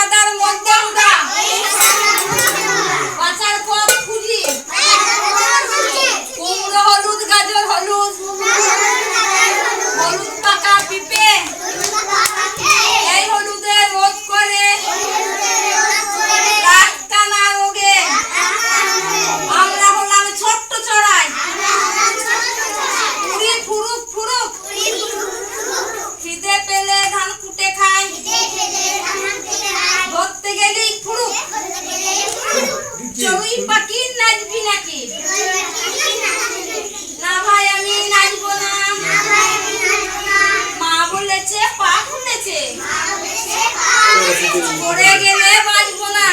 I got agarram চড়ুই পাখি নাচবি নাকি? না ভাই আমি নাচবো না। মা বলেছে পা খুলেছে পড়ে গেলে বাঁচবো না।